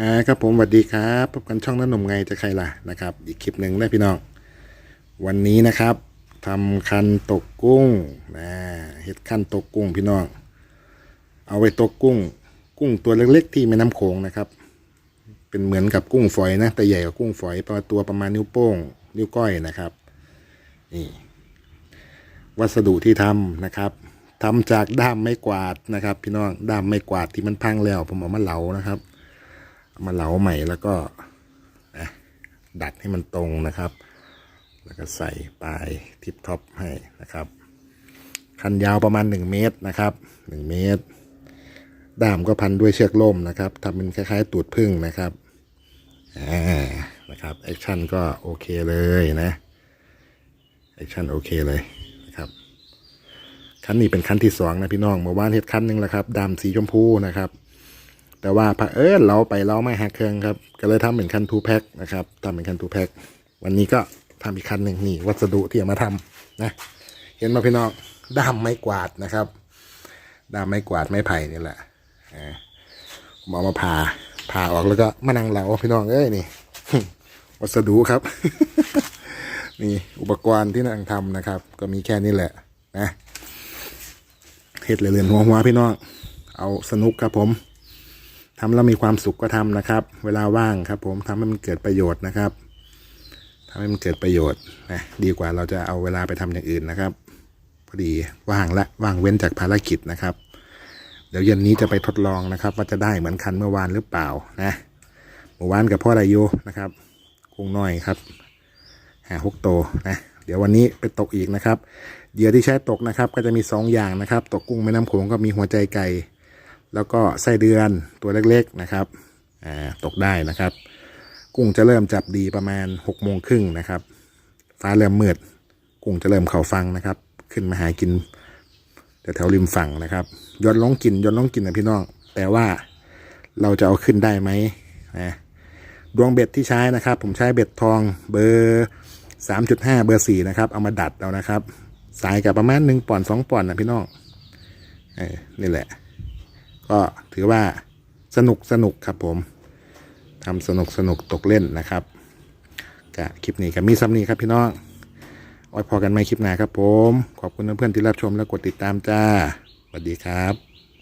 อ่าครับผมสวัสดีครับพบกันช่องน้าหนุ่มไงจะใครล่ะนะครับ อีกคลิปหนึ่งได้พี่น้อง วันนี้นะครับทำคันตกกุ้งนะเห็ดคันตกกุ้งพี่น้อง เอาไว้ตกกุ้ง กุ้งตัวเล็กๆ ที่แม่น้ำโขงนะครับ เป็นเหมือนกับกุ้งฝอยนะแต่ใหญ่กว่ากุ้งฝอยประมาณตัวประมาณนิ้วโป้ง นิ้วก้อยนะครับนี่วัสดุที่ทำนะครับทำจากด้ามไม้กวาดนะครับ พี่น้องด้ามไม้กวาดที่มันพังแล้วผมเอามาเหลานะครับ มาเหลาใหม่แล้วก็ดัดให้มันตรงนะครับ แล้วก็ใส่ปลายทิปท็อปให้นะครับ คันยาวประมาณ 1 เมตรนะครับ 1 เมตร ด้ามก็พันด้วยเชือกล่มนะครับทำเป็นคล้ายๆตูดพึ่งนะครับอ่านะครับแอคชั่นก็โอเคเลยนะแอคชั่นโอเคเลยนะครับคันนี้เป็นคันที่สองนะพี่น้องเมื่อวานเฮ็ดคันหนึ่งแล้วครับดำสีชมพูนะครับ แต่ว่าพระเผอิญเราไปเราไม่หักเครื่องครับ ก็เลยทำเป็นคันทูแพ็คนะครับทำเป็นคันทูแพ็ควันนี้ก็ทำอีกคันหนึ่งนี่วัสดุที่เอามาทำนะ เห็นมาพี่น้องด้ามไม้กวาดนะครับ ด้ามไม้กวาดไม้ไผ่นี่แหละอ่าผมเอามาผ่าผ่าออกแล้วก็มานั่งเหลาพี่น้องเอ้ยนี่ วัสดุครับนี่อุปกรณ์ที่นั่งทำนะครับ ก็มีแค่นี้แหละนะเห็ดเรือนหัวหัวๆพี่น้องเอาสนุกครับผม ทำแล้วมีความสุขก็ทำนะครับ เวลาว่างครับ ผมทำให้มันเกิดประโยชน์นะครับทำให้มันเกิดประโยชน์นะดีกว่าเราจะเอาเวลาไปทำอย่างอื่นนะครับพอดีว่างละว่างเว้นจากภารกิจนะครับ เดี๋ยวเย็นนี้จะไปทดลองนะครับ ว่าจะได้เหมือนคันเมื่อวานหรือเปล่านะเมื่อวานกับพ่อไรโยนะครับกุ้งน้อยครับหาหกโตนะเดี๋ยววันนี้ไปตกอีกนะครับเหยื่อที่ใช้ตกนะครับ ก็จะมีสองอย่างนะครับ ตกกุ้งแม่น้ำโขงก็มีหัวใจไก่ แล้วก็ไส้เดือนตัวเล็กๆนะครับตกได้นะครับ กุ้งจะเริ่มจับดีประมาณ6กโมงครึ่งนะครับ ฟ้าเริ่มมืด กุ้งจะเริ่มเข่าฟังนะครับ ขึ้นมาหากินแถวริมฝั่งนะครับย้อนลงกินย้อนลงกินนะพี่น้องแต่ว่าเราจะเอาขึ้นได้ไหมนะดวงเบ็ดที่ใช้นะครับ ผมใช้เบ็ดทองเบอร์3.5 เบอร์4นะครับ เอามาดัดเอานะครับ สายกับประมาณ1ปอนด์2ปอนด์นะพี่น้องเออนี่แหละ ก็ถือว่าสนุกสนุกครับผมทำสนุกสนุกตกเล่นนะครับกะคลิปนี้กับมีซัมนี้ครับพี่น้องไว้พอกันไหมคลิปหน้าครับผม ขอบคุณเพื่อนๆที่รับชมและกดติดตามจ้าสวัสดีครับ